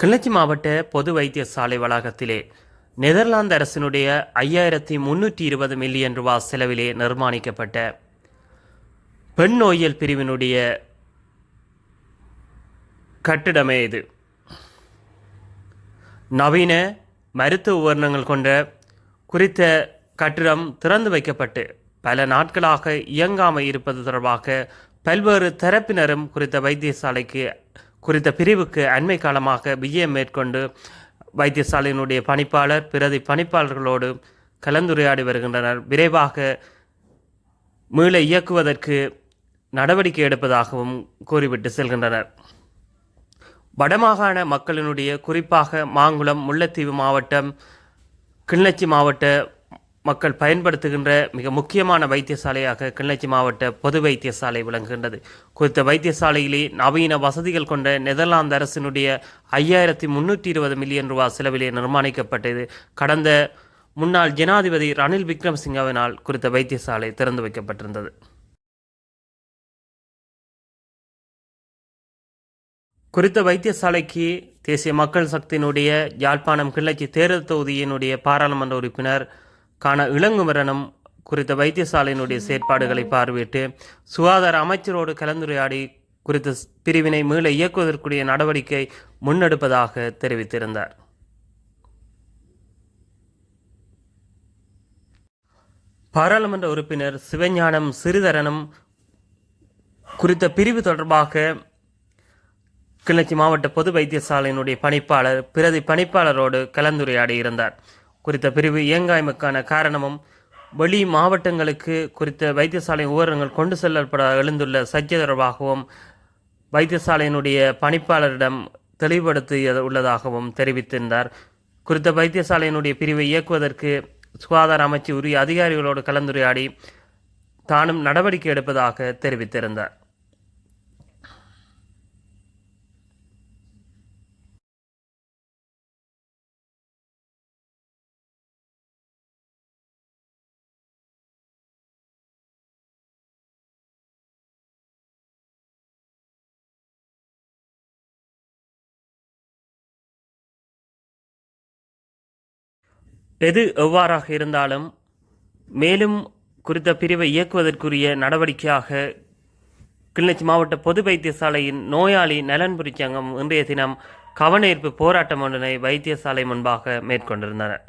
கிளர்ச்சி மாவட்ட பொது வைத்தியசாலை வளாகத்திலே நெதர்லாந்து அரசினுடைய ஐயாயிரத்தி முன்னூற்றி இருபது மில்லியன் ரூபா செலவிலே நிர்மாணிக்கப்பட்ட பெண் நோயியல் பிரிவினுடைய கட்டிடமே இது. நவீன மருத்துவ உபகரணங்கள் கொண்ட குறித்த கட்டிடம் திறந்து வைக்கப்பட்டு பல நாட்களாக இயங்காமல் இருப்பது தொடர்பாக பல்வேறு தரப்பினரும் குறித்த வைத்தியசாலைக்கு குறித்த பிரிவுக்கு அண்மை காலமாக விஜயம் மேற்கொண்டு வைத்தியசாலையினுடைய பணிப்பாளர் பிரதி பணிப்பாளர்களோடு கலந்துரையாடி வருகின்றனர். விரைவாக மீள இயக்குவதற்கு நடவடிக்கை எடுப்பதாகவும் கூறிவிட்டு செல்கின்றனர். வடமாகாண மக்களினுடைய குறிப்பாக மாங்குளம் முல்லைத்தீவு மாவட்டம் கிளிநொச்சி மாவட்ட மக்கள் பயன்படுத்துகின்ற மிக முக்கியமான வைத்தியசாலையாக கிளிநொச்சி மாவட்ட பொது வைத்தியசாலை விளங்குகின்றது. குறித்த வைத்தியசாலையிலே நவீன வசதிகள் கொண்ட நெதர்லாந்து அரசினுடைய ஐயாயிரத்தி முன்னூற்றி இருபது மில்லியன் ரூபாய் செலவிலே நிர்மாணிக்கப்பட்டது. கடந்த முன்னாள் ஜனாதிபதி ரணில் விக்ரம்சிங்கவினால் குறித்த வைத்தியசாலை திறந்து வைக்கப்பட்டிருந்தது. குறித்த வைத்தியசாலைக்கு தேசிய மக்கள் சக்தியினுடைய யாழ்ப்பாணம் கிள்ளச்சி தேர்தல் தொகுதியினுடைய பாராளுமன்ற உறுப்பினர் காண இளங்குமரனும் குறித்த வைத்தியசாலையினுடைய செயற்பாடுகளை பார்வையிட்டு சுகாதார அமைச்சரோடு கலந்துரையாடி குறித்த பிரிவினை மீள இயக்குவதற்குரிய நடவடிக்கை முன்னெடுப்பதாக தெரிவித்திருந்தார். பாராளுமன்ற உறுப்பினர் சிவஞானம் சிறிதரனும் குறித்த பிரிவு தொடர்பாக கிளர்ச்சி மாவட்ட பொது வைத்தியசாலையினுடைய பணிப்பாளர் பிரதி பணிப்பாளரோடு கலந்துரையாடி இருந்தார் குறித்த பிரிவு இயங்காய்மைக்கான காரணமும் வெளி மாவட்டங்களுக்கு குறித்த வைத்தியசாலை விவரங்கள் கொண்டு செல்லப்பட எழுந்துள்ள சர்ச்சை தொடர்பாகவும் வைத்தியசாலையினுடைய பணிப்பாளரிடம் தெளிவுபடுத்திய உள்ளதாகவும் தெரிவித்திருந்தார். குறித்த வைத்தியசாலையினுடைய பிரிவை இயக்குவதற்கு சுகாதார அமைச்சு உரிய அதிகாரிகளோடு கலந்துரையாடி தானும் நடவடிக்கை எடுப்பதாக தெரிவித்திருந்தார். எது எவ்வாறாக இருந்தாலும் மேலும் குறித்த பிரிவை இயக்குவதற்குரிய நடவடிக்கையாக கிளிநொச்சி மாவட்ட பொது வைத்தியசாலையின் நோயாளி நலன்புரி சங்கம் இன்றைய தினம் கவனஈர்ப்பு போராட்டம் ஒன்றினை வைத்தியசாலை முன்பாக மேற்கொண்டிருந்தனர்.